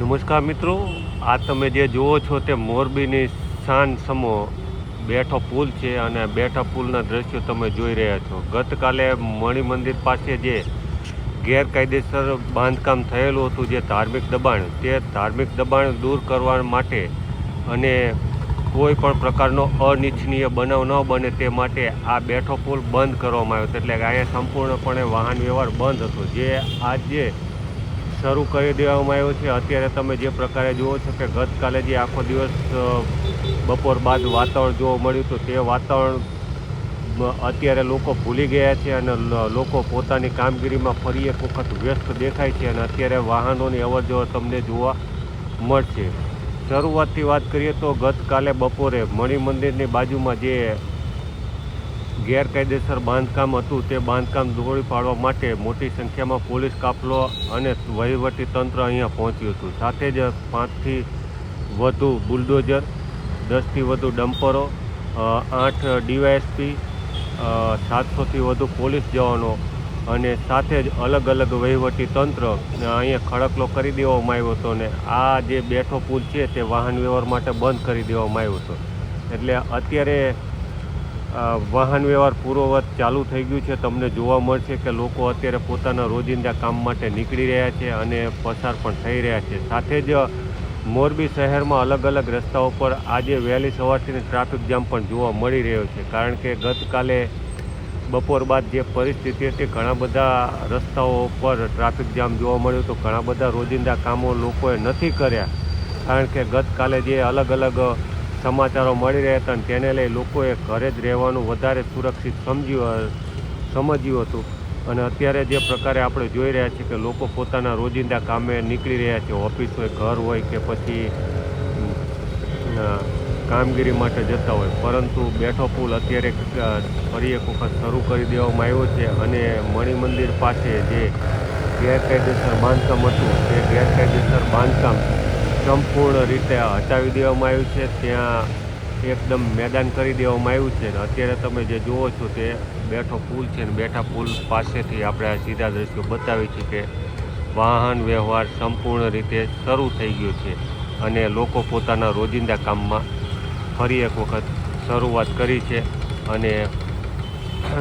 નમસ્કાર મિત્રો, આ તમે જે જુઓ છો તે મોરબીની શાન સમો બેઠો પુલ છે અને બેઠા પુલના દ્રશ્યો તમે જોઈ રહ્યા છો. ગતકાલે મણિ મંદિર પાસે જે ગેરકાયદેસર બાંધકામ થયેલું હતું, જે ધાર્મિક દબાણ, તે ધાર્મિક દબાણ દૂર કરવા માટે અને કોઈ પણ પ્રકારનો અનિચ્છનીય બનાવ ન બને તે માટે આ બેઠો પુલ બંધ કરવામાં આવ્યો હતો. એટલે કે અહીંયા સંપૂર્ણપણે વાહન વ્યવહાર બંધ હતો. જે આજે શરૂ કરી દેવામાં આવ્યો છે. અત્યારે તમે જે પ્રકારે જુઓ છો કે ગતકાલે જે આખો દિવસ બપોર બાદ વાતાવરણ જોવા મળ્યું હતું, તે વાતાવરણ અત્યારે લોકો ભૂલી ગયા છે અને લોકો પોતાની કામગીરીમાં ફરી એક વખત વ્યસ્ત દેખાય છે અને અત્યારે વાહનોની અવરજવર તમને જોવા મળશે. શરૂઆતથી વાત કરીએ તો ગતકાલે બપોરે મણિ મંદિરની બાજુમાં જે ગેરકાયદેસર બાંધકામ હતું તે બાંધકામ દોડી પાડવા માટે મોટી સંખ્યામાં પોલીસ કાફલો અને વહીવટી તંત્ર અહીંયા પહોંચ્યું હતું. સાથે જ પાંચથી વધુ બુલડોઝર, દસથી વધુ ડમ્પરો આઠ ડીવાયએસપી સાતસોથી વધુ પોલીસ જવાનો અને સાથે જ અલગ અલગ વહીવટી તંત્ર અહીંયા ખડકલો કરી દેવામાં આવ્યો હતો ને આ જે બેઠો પુલ છે તે વાહન વ્યવહાર માટે બંધ કરી દેવામાં આવ્યો હતો. એટલે અત્યારે વાહન વ્યવહાર પૂર્વવત ચાલુ થઈ ગયું છે. તમને જોવા મળશે કે લોકો અત્યારે પોતાના રોજિંદા કામ માટે નીકળી રહ્યા છે અને પસાર પણ થઈ રહ્યા છે. સાથે જ મોરબી શહેરમાં અલગ અલગ રસ્તાઓ પર આજે વહેલી સવારથી ટ્રાફિક જામ પણ જોવા મળી રહ્યો છે. કારણ કે ગતકાલે બપોર બાદ જે પરિસ્થિતિ હતી, ઘણા બધા રસ્તાઓ પર ટ્રાફિક જામ જોવા મળ્યું તો ઘણા બધા રોજિંદા કામો લોકોએ નથી કર્યા. કારણ કે ગતકાલે જે અલગ અલગ સમાચારો મળી રહ્યા હતા અને તેને લઈ લોકોએ ઘરે જ રહેવાનું વધારે સુરક્ષિત સમજ્યું સમજ્યું હતું. અને અત્યારે જે પ્રકારે આપણે જોઈ રહ્યા છીએ કે લોકો પોતાના રોજિંદા કામે નીકળી રહ્યા છે ઓફિસ હોય, ઘર હોય કે પછી કામગીરી માટે જતા હોય. પરંતુ બેઠો પુલ અત્યારે ફરી એક વખત શરૂ કરી દેવામાં આવ્યો છે અને મણિ મંદિર પાસે જે ગેરકાયદેસર બાંધકામ હતું, તે ગેરકાયદેસર બાંધકામ સંપૂર્ણ રીતે હટાવી દેવામાં આવ્યું છે. ત્યાં એકદમ મેદાન કરી દેવામાં આવ્યું છે. અને અત્યારે તમે જે જુઓ છો તે બેઠો પુલ છે ને બેઠા પુલ પાસેથી આપણે આ સીધા દ્રશ્યો બતાવીએ છીએ કે વાહન વ્યવહાર સંપૂર્ણ રીતે શરૂ થઈ ગયો છે અને લોકો પોતાના રોજિંદા કામમાં ફરી એક વખત શરૂઆત કરી છે અને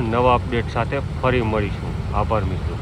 નવા અપડેટ સાથે ફરી મળીશું. આભાર મિત્રો.